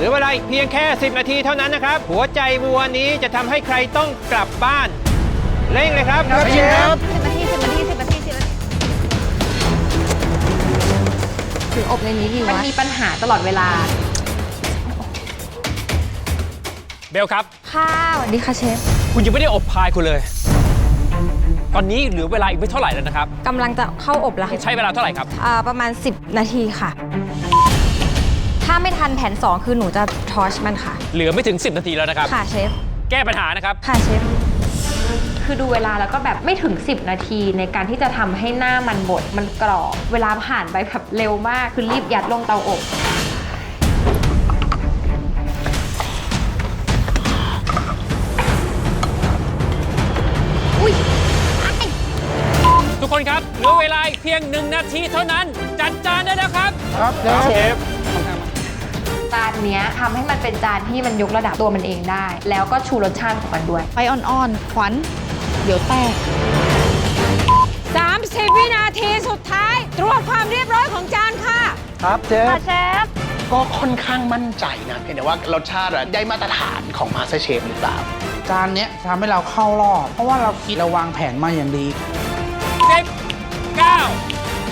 รือเวลาอีกเพียงแค่ 10 นาทีเท่านั้นนะครับ หัวใจวัวนี้จะทำให้ใครต้องกลับบ้าน เร่งเลยครับครับเชฟ สิบนาทีสิบนาทีสิบนาทีสิบนาทีถึงอบในนี้ดีมันวะมีปัญหาตลอดเวลา เบลครับ ค่ะสวัสดีค่ะเชฟคุณยังไม่ได้อบพายคุณเลย ตอนนี้เหลือเวลาอีกไม่เท่าไหร่แล้วนะครับ กำลังจะเข้าอบแล้วค่ะใช้เวลาเท่าไหร่ครับ อ่าประมาณ 10 นาทีค่ะ ถ้าไม่ทันแผน 2 คือหนูจะทอชมันค่ะ เหลือไม่ถึง 10 นาทีแล้วนะครับ ค่ะเชฟ แก้ปัญหานะครับ ค่ะเชฟ คือดูเวลาแล้วก็แบบไม่ถึง 10 นาทีในการที่จะทำให้หน้ามันบดมันกรอบ เวลาผ่านไปแบบเร็วมาก คือรีบยัดลงเตาอบ ทุกคนครับ เหลือเวลาอีกเพียง 1 นาทีเท่านั้น จัดจานได้แล้วครับ ครับเชฟ จานเนี้ยทำให้มันเป็นจานที่มันยกระดับตัวมันเองได้ แล้วก็ชูรสชาติของมันด้วย ไฟอ่อนๆ ขวัญ เดี๋ยวแตก 30 วินาทีสุดท้าย ตรวจความเรียบร้อยของจานค่ะ ครับเชฟเชฟ ก็ค่อนข้างมั่นใจนะเพียงแต่ว่ารสชาติอะได้มาตรฐานของมาสเตอร์เชฟหรือเปล่า จานเนี้ยทำให้เราเข้ารอบ เพราะว่าเราคิดเราวางแผนมาอย่างดี 10 9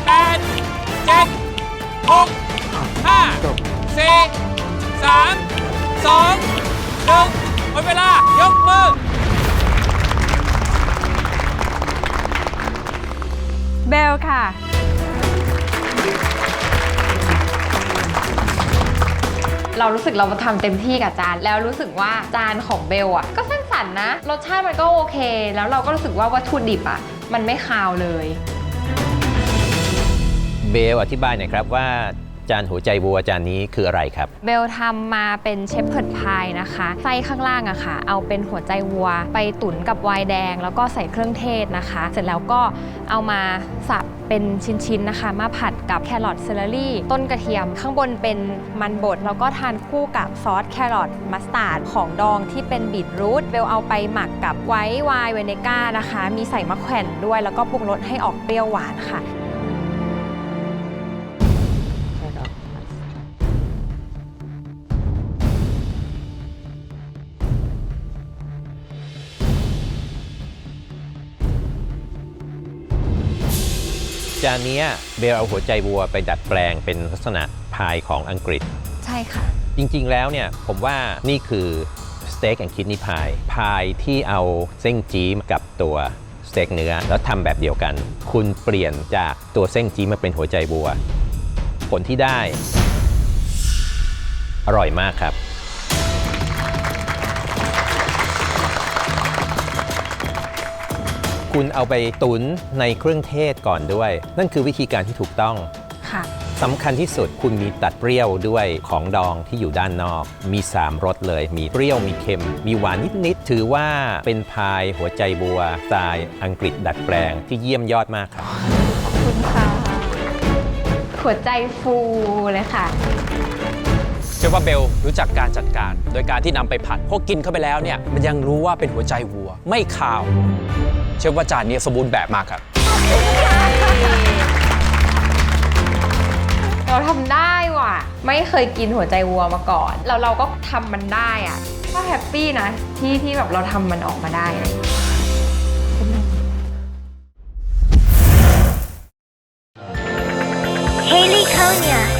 8 7 6 2 1หมดเวลา ยกมือ เบลค่ะ เรารู้สึกเราทำเต็มที่กับจาน แล้วรู้สึกว่าจานของเบลอะ ก็สร้างสรรค์นะ รสชาติมันก็โอเค แล้วเราก็รู้สึกว่าวัตถุดิบอะ มันไม่คาวเลย เบลอธิบายหน่อยครับว่า จานหัวใจวัวจานนี้คืออะไรครับ เบลทำมาเป็นเชฟเพิร์ดพายนะคะไส้ข้างล่างอะค่ะ เอาเป็นหัวใจวัว ไปตุ๋นกับไวน์แดง แล้วก็ใส่เครื่องเทศนะคะ เสร็จแล้วก็เอามาสับเป็นชิ้นๆนะคะ มาผัดกับแครอทเซลลรี่ ต้นกระเทียม ข้างบนเป็นมันบดแล้วก็ทานคู่กับซอสแครอทมัสตาร์ดของดองที่เป็นบีทรูทเบลเอาไปหมักกับไวท์ไวน์เวเนก้านะคะ มีใส่มะแขวนด้วย แล้วก็ปรุงรสให้ออกเปรี้ยวหวานค่ะ จานเนี้ยเบลเอาหัวใจวัวไปดัดแปลงเป็นลักษณะพายของอังกฤษ ใช่ค่ะ จริงๆแล้วเนี่ยผมว่านี่คือสเต็กแอนคิดนี่พายพายที่เอาเส้นจี๊มกับตัวสเต็กเนื้อแล้วทำแบบเดียวกัน คุณเปลี่ยนจากตัวเส้นจี๊มมาเป็นหัวใจบัว ผลที่ได้ อร่อยมากครับ คุณเอาไปตุนในเครื่องเทศก่อนด้วย นั่นคือวิธีการที่ถูกต้องค่ะสำคัญที่สุดคุณมีตัดเปรี้ยวด้วยของดองที่อยู่ด้านนอก มี 3รสเลย มีเปรี้ยวมีเค็ม มีหวานนิด ๆ ถือว่าเป็นพายหัวใจบัวสไตล์อังกฤษดัดแปลงที่เยี่ยมยอดมากครับ ขอบคุณค่ะหัวใจฟูเลยค่ะ เชื่อว่าเบลรู้จักการจัดการ โดยการที่นำไปผัดพอกินเข้าไปแล้วเนี่ยมันยังรู้ว่าเป็นหัวใจวัว ไม่คาว เชื่อว่าจานนี้สมบูรณ์แบบมากครับ เราทำได้ว่ะ ไม่เคยกินหัวใจวัวมาก่อน แล้วเราก็ทำมันได้อะ ก็แฮปปี้นะ ที่ที่แบบเราทำมันออกมาได้นะ Haley Konya.